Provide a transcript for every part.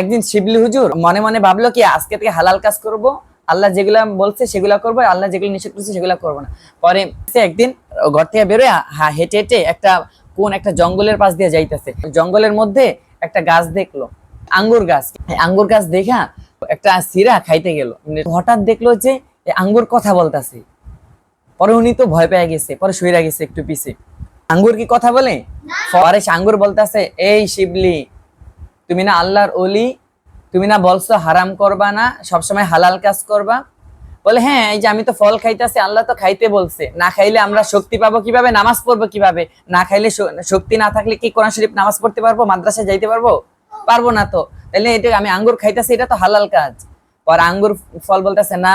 একদিন শিবলি হুজুর মনে মনে ভাবলো কি আজকে থেকে হালাল কাজ করব আল্লাহ যেগুলা বলছে সেগুলা করব আল্লাহ যেগুলো নিষেধ করছে সেগুলা করব না। পরে একদিন ঘর থেকে বেরোয় হেঁটে হেঁটে একটা কোন একটা জঙ্গলের পাশ দিয়ে যাইতেছে। জঙ্গলের মধ্যে একটা গাছ দেখল আঙ্গুর গাছ। আঙ্গুর গাছ দেখা একটা সিরা খাইতে গেল। হঠাৎ দেখল যে আঙ্গুর কথা বলতাছে। পরে উনি তো ভয় পেয়ে গেছে পরে শুয়ে গেছে একটু পিছে। আঙ্গুর কি কথা বলে? পরে আঙ্গুর বলতেছে এই শিবলি তুমি না আল্লাহর অলি তুমি না বলছো হারাম করবা না, সবসময় হালাল কাজ করবা। বলে হ্যাঁ এই যে আমি তো ফল খাইতেছি, আল্লাহ তো খাইতে বলছে। না খাইলে আমরা শক্তি পাবো কীভাবে? নামাজ পড়ব কীভাবে? না খাইলে শক্তি না থাকলে কি কোরআন শরীফ নামাজ পড়তে পারব? মাদ্রাসায় যাইতে পারব? পারব না তো। তাহলে এটা আমি আঙ্গুর খাইতেছি, এটা তো হালাল কাজ। পর আঙ্গুর ফল বলতেছে, না,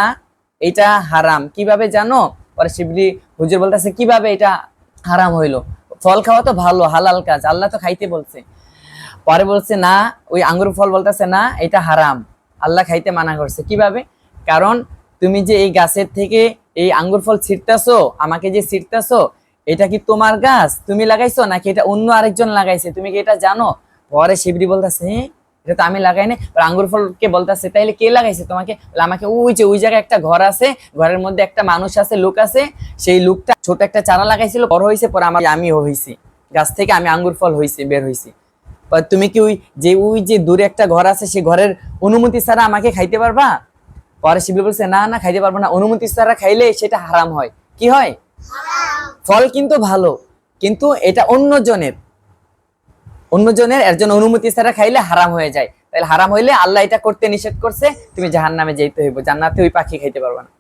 এটা হারাম। কীভাবে জানো? পরে শিবলি হুজুর বলতেছে, কীভাবে এটা হারাম হইল? ফল খাওয়া তো ভালো, হালাল কাজ, আল্লাহ তো খাইতে বলছে। পরে বলছে না ওই আঙ্গুর ফল বলতেছে না এটা হারাম। আল্লাহ খাইতে মানা করছে। কীভাবে? কারণ তুমি যে এই গাছের থেকে এই আঙ্গুর ফল ছিটতাছো আমাকে যে ছিটতাছো এটা কি তোমার গাছ? তুমি লাগাইছো নাকি এটা অন্য আরেকজন লাগাইছে? তুমি কি এটা জানো? পরে শিবরি বলতেছে "হ্যাঁ, এটা তো আমি লাগাই পরে আঙ্গুর ফলকে বলতেছে তাইলে কে লাগাইছে তোমাকে? আমাকে ওই যে ওই জায়গায় একটা ঘর আছে ঘরের মধ্যে একটা মানুষ আছে লোক আছে সেই লোকটা ছোট একটা চারা লাগাইছিল বড় হয়েছে পরে আমার আমি হয়েছি গাছ থেকে আমি আঙ্গুর ফল হয়েছি বের হয়েছি তুমি কি ওই যে ওই যে দূরে একটা ঘর আছে সেই ঘরের অনুমতি ছাড়া আমাকে খাইতে পারবা? পরে শিবির বলছে, না না, খাইতে পারব না। অনুমতি ছাড়া খাইলে সেটা হারাম হয়। কি হয়? ফল কিন্তু ভালো, কিন্তু এটা অন্য জনের অন্য জনের এর জন্য অনুমতি ছাড়া খাইলে হারাম হয়ে যায়। তাহলে হারাম হইলে আল্লাহ এটা করতে নিষেধ করছে, তুমি জাহান নামে যেতে হইব। জান্নাতে ওই পাখি খাইতে পারবে না।